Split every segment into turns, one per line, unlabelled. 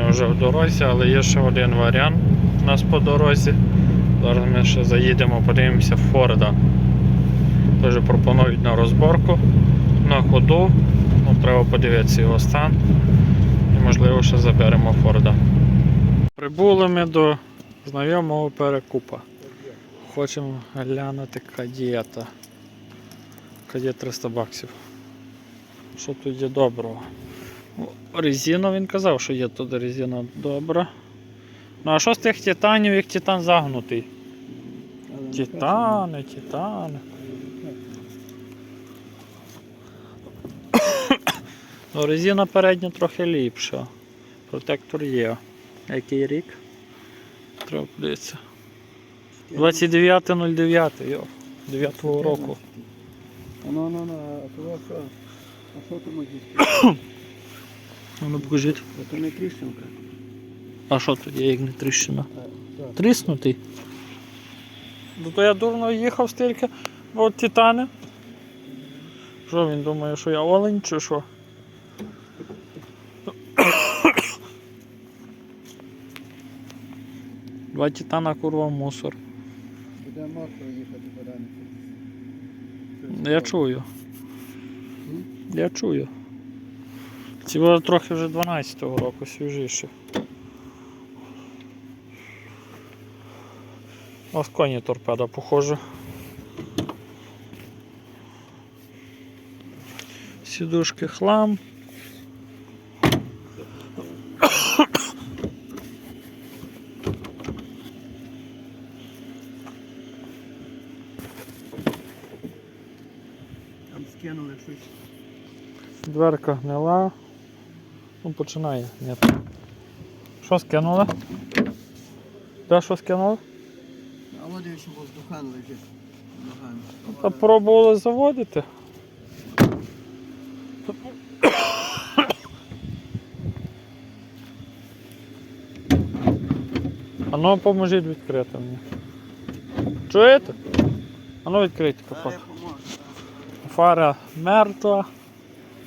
ми вже в дорозі, але є ще один варіант у нас по дорозі. Зараз ми ще заїдемо, подивимося Форда. Теж пропонують на розборку, на ходу. Ну, треба подивитися його стан. І можливо ще заберемо Форда. Прибули ми до знайомого перекупа. Хочемо глянути кадієта. Кадієт 300 баксів. Що тут є доброго? Ну, Резина він казав, що є тут резина добра. Ну а що з тих титанів, як титан загнутий? Титани, титани. Ну, резина передня трохи ліпша. Протектор є. Який рік? Треба подивитися. 29.09, йо. 9 року.
Ну, ну, ну, а того що? А що ти можеш?
Ну покажіть.
Це не кріщенка.
А що тут є, як не тріщина?
Так.
Тріснутий. Ну то я дурно їхав стільки от титани. Що він думає, що я олень чи що? Два титана курва мусор.
Буде мокро їхати поранити.
Я чую. Я чую. Ці були трохи вже 12-го року свіжіші. Ось коні торпеда, похоже. Сідушки хлам.
Там скинули щось.
Дверка гнила. Ну починає. Ні. Що скинули? Де що скинули?
А от ще воздухан лежить. Ногами.
Та пробували заводити. А ну поможіть відкрити мені. Чуєте? А ну відкрийте капот. Фара мертва.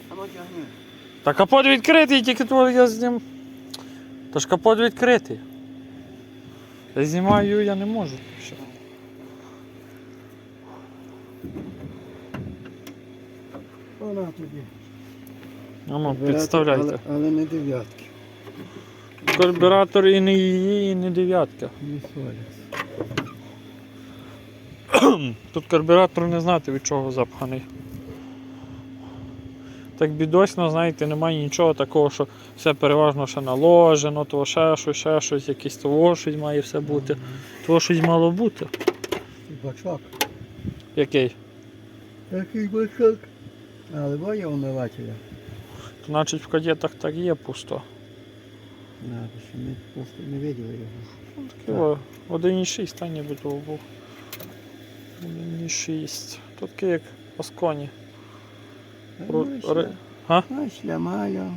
А ну тягни.
Та капот відкритий, тільки то я з ним. Та ж капот відкритий. Я знімаю, я не можу.
Вона тобі.
А ну, підставляйте.
Але, але не дев'ятки.
Карбюратор і не її, і не дев'ятка.
Не.
Тут карбюратор не знати від чого запханий. Так бідосно, знаєте, немає нічого такого, що все переважно ще наложено, то ще щось, ще щось, якийсь того щось має все бути. Того щось мало бути.
Бачок.
Який?
Який бачок. Але боє.
То, значить в кадетах так є пусто.
Надо, що ми просто не виділи його.
Ну, такий о, 1,6 та ніби того був. 1,6. Тут такий як Осконі. Ру-
Ну, шля-
А?
Ну, шлямаю.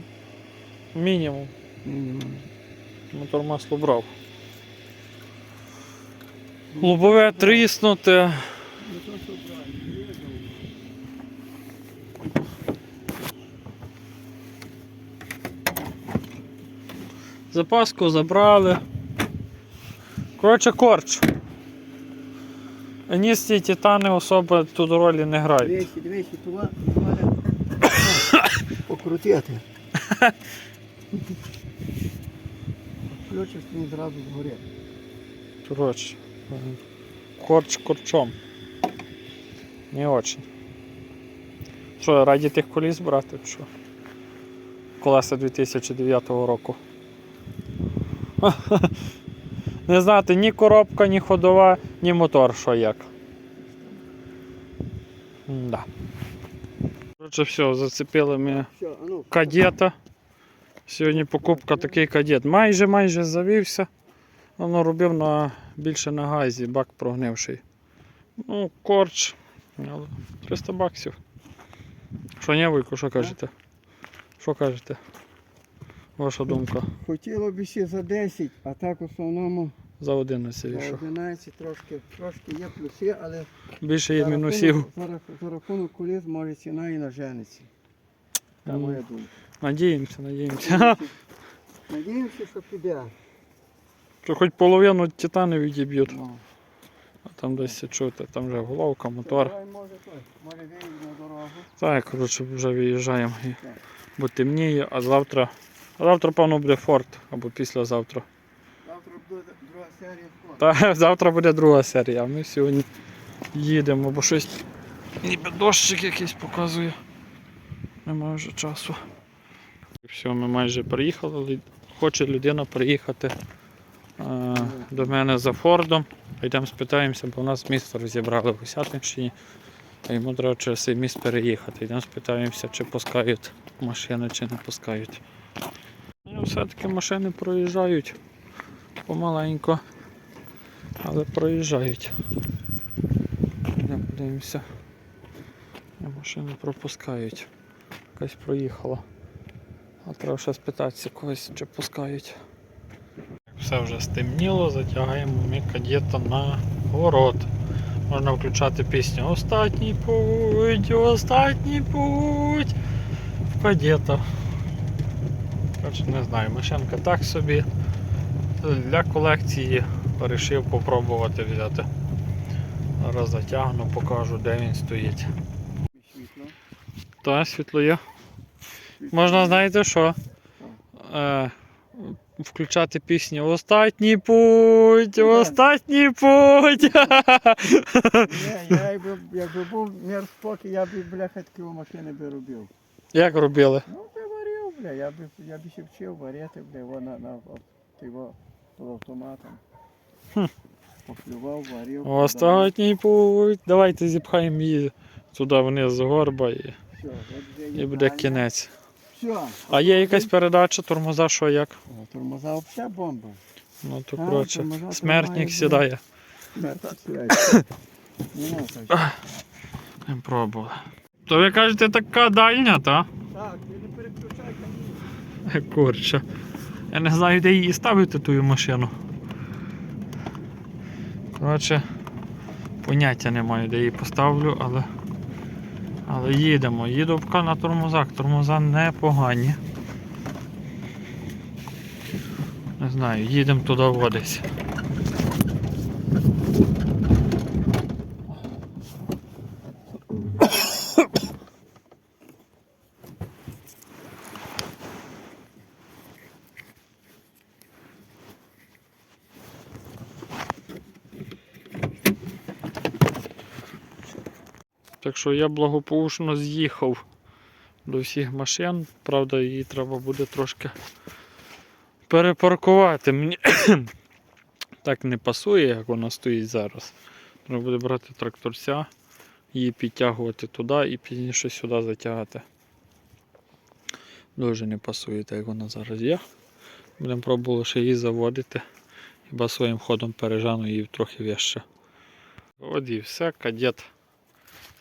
Мінімум.
Мінімум.
Мотор масло брав. Лобове тріснуте.
Ну, ну.
Запаску забрали. Коротше, корч. Ні з ці титани особи тут ролі не грають.
Двічі, двічі, Покрутити. Включиш, він зразу згорить.
Коротше. Корч корчом. Не очень. Що, раді тих коліс брати? Що? Колеса 2009 року. Не знати ні коробка, ні ходова, ні мотор, що як. Да. Коротше, все, зацепили ми
ну.
кадета. Сьогодні покупка такий кадет. Майже майже завівся. Воно робив на, більше на газі, бак прогнивший. Ну, корч. 300 баксів. Що не вийку, що кажете? Що кажете? Ваша думка.
Хотіло б ще за 10, а так в основному
За 11
за 11 трошки, трошки є плюси, але
Більше є
за
мінусів.
рахунок- За, за рахунок коліс може ціна і нажениться. Та
Ну.
моя думка.
Надіємося, надіємося.
Надіємося, що піде.
Що хоч половину титани відіб'ють,
Ну.
а там десь чути, там вже головка, мотор.
Давай, може, може на дорогу.
Так, коротше, вже виїжджаємо.
Так.
Бо темніє, а завтра. А завтра, певно, буде форт або післязавтра.
Друга серія.
Та завтра буде друга серія, а ми сьогодні їдемо, бо щось ніби дощик якийсь показує. Немає вже часу. Все, ми майже приїхали. Хоче людина приїхати е, до мене за Фордом. Йдемо спитаємося, бо в нас місто розібрали в Осятинщині. А йому треба через цей міст переїхати. Йдемо спитаємося, чи пускають машини, чи не пускають. Ну, все-таки машини проїжджають помаленько, але проїжджають. Йдемо подивимося. Машини пропускають. Якась проїхала. А треба ще спитатися когось, чи пускають. Все вже стемніло, затягаємо ми кадета на город. Можна включати пісню Остатній путь, остатній путь в кадета. Не знаю, машинка так собі. Для колекції вирішив попробувати взяти. Зараз затягну, покажу, де він стоїть.
Світло.
Та, світло є. Можна, знаєте що? Е, включати пісню Остатній путь, остатній путь.
Ні, я якби, якби був мір спокій, я б, бляха, такі машини би робив.
Як робили?
Ну, би варив, бля, я б, я б ще вчив варити, бля, його на, на з автоматом.
Хм.
Поплював, варив. продав.
Остатній путь. Давайте зіпхаємо її туди вниз з горба і,
Все, от вже
і буде кінець.
Все.
А є якась передача, тормоза, що як?
О, Тормоза взагалі бомба.
Ну то
А,
коротше,
тормоза
смертник сідає.
Смерть. Ну, так.
Не пробували. То ви кажете, така дальня, та?
Так, ти не переключай камінь.
Курча. Я не знаю, де її ставити ту машину. Коротше, поняття не маю, де її поставлю, але. Але їдемо. Їду поки на тормозах. Тормоза непогані. Не знаю, їдемо туди водись. Так що я благополучно з'їхав до всіх машин. Правда, її треба буде трошки перепаркувати. Мені так не пасує, як вона стоїть зараз. Треба буде брати тракторця, її підтягувати туди і пізніше сюди затягати. Дуже не пасує, так як вона зараз є. Будемо пробувати ще її заводити. Хіба своїм ходом пережану її трохи вище. От і все, кадет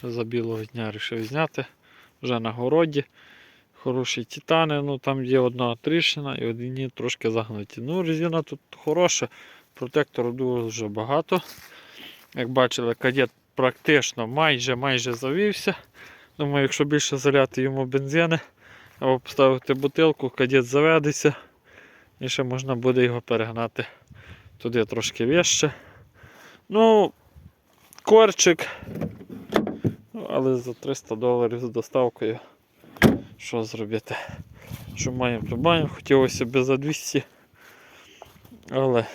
за білого дня вирішив зняти. Вже на городі. Хороші титани, ну там є одна тріщина і одні трошки загнуті. Ну, резина тут хороша, протектору дуже багато. Як бачили, кадет практично майже майже завівся. Думаю, якщо більше заляти йому бензини або поставити бутилку, кадет заведеться. І ще можна буде його перегнати туди трошки вище. Ну, корчик. Але за 300 доларів з доставкою. Що зробити? Що маємо, то маємо. Хотілося б за 200. Але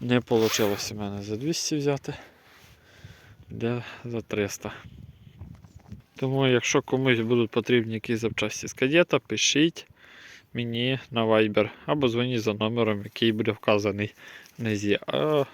не вийшло в мене за 200 взяти. Де за 300. Тому, якщо комусь будуть потрібні якісь запчасті з кадета, пишіть мені на Viber або дзвоніть за номером, який буде вказаний внизі. А